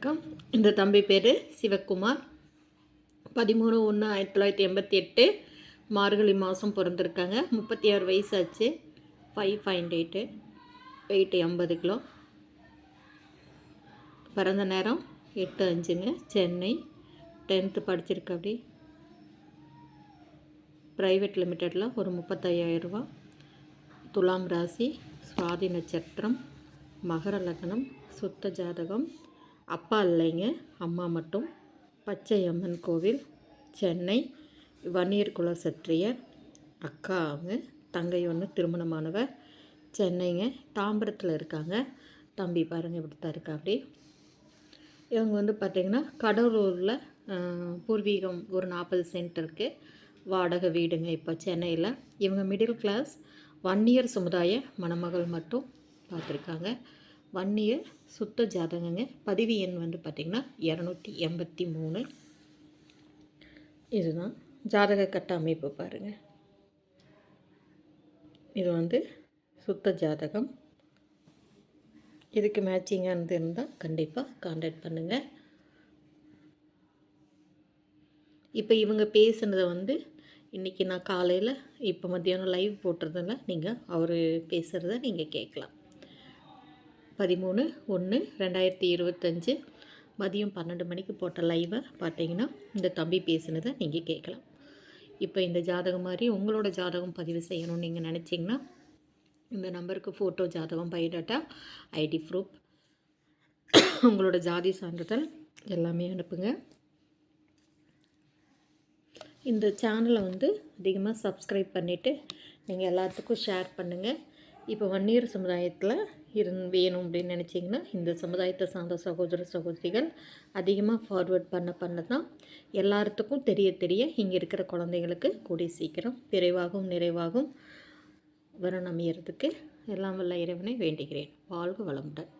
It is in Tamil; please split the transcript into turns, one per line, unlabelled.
வணக்கம். இந்த தம்பி பேர் சிவக்குமார் பதிமூணு ஒன்று ஆயிரத்தி தொள்ளாயிரத்தி எண்பத்தி எட்டு மார்கழி மாதம் பிறந்திருக்காங்க. முப்பத்தி ஆறு வயசு ஆச்சு ஃபைவ் பாயிண்ட் எயிட்டு வெயிட் எண்பது கிலோ. பிறந்த நேரம் எட்டு அஞ்சுங்க. சென்னை டென்த்து படிச்சிருக்க அப்படி. ப்ரைவேட் லிமிட்டடில் ஒரு முப்பத்தையாயிரரூபா துலாம் ராசி சுவாதி நட்சத்திரம் மகர லக்னம் சுத்த ஜாதகம் அப்பா இல்லைங்க. அம்மா மட்டும். பச்சை அம்மன் கோவில் சென்னை. வன்னியர் குல சற்றியர் அக்கா அவங்க. தங்கை ஒன்று திருமணமானவர். சென்னைங்க. தாம்பரத்தில் இருக்காங்க. தம்பி பாருங்கள் இப்படி தான் இருக்கா அப்படி. இவங்க வந்து பார்த்திங்கன்னா கடலூரில் பூர்வீகம் ஒரு நாற்பது சென்ட் இருக்குது வாடகை வீடுங்க இப்போ சென்னையில். இவங்க மிடில் கிளாஸ் வன்னியர் சமுதாய மணமகள் மட்டும் பார்த்துருக்காங்க வன்னியர் சுத்த ஜாதகங்க. பதிவு எண் வந்து பார்த்திங்கன்னா இரநூத்தி எண்பத்தி மூணு. இதுதான் ஜாதக கட்ட அமைப்பு பாருங்கள் இது வந்து சுத்த ஜாதகம். இதுக்கு மேட்சிங்கானது இருந்தால் கண்டிப்பாக காண்டாக்ட் பண்ணுங்கள் இப்போ இவங்க பேசுனதை வந்து இன்றைக்கி நான் காலையில் இப்போ மத்தியானம் லைவ் போட்டுறதுல நீங்கள் அவர் பேசுகிறத நீங்கள் கேட்கலாம். பதிமூணு ஒன்று ரெண்டாயிரத்தி இருபத்தஞ்சு. மதியம் பன்னெண்டு மணிக்கு போட்ட லைவை பார்த்தீங்கன்னா இந்த தம்பி பேசினதை நீங்கள் கேட்கலாம். இப்போ இந்த ஜாதகம் மாதிரி உங்களோட ஜாதகம் பதிவு செய்யணும்னு நீங்கள் நினச்சிங்கன்னா இந்த நம்பருக்கு ஃபோட்டோ ஜாதகம் பயோடேட்டா ஐடி ப்ரூஃப் உங்களோட ஜாதி சான்றிதழ் எல்லாமே அனுப்புங்க. இந்த சேனலை வந்து அதிகமாக சப்ஸ்கிரைப் பண்ணிவிட்டு நீங்கள் எல்லாத்துக்கும் ஷேர் பண்ணுங்கள் இப்போ வன்னியர் சமுதாயத்தில் இருந் வேணும் அப்படின்னு நினச்சிங்கன்னா இந்த சமுதாயத்தை சார்ந்த சகோதர சகோதரிகள் அதிகமாக ஃபார்வர்ட் பண்ண பண்ண தான் எல்லாத்துக்கும் தெரிய தெரிய இங்கே இருக்கிற குழந்தைகளுக்கு கூடிய சீக்கிரம் விரைவாகவும் நிறைவாகவும் வரம் அமையறதுக்கு எல்லாம் வல்ல இறைவனை வேண்டுகிறேன். வாழ்க வளமுடன்.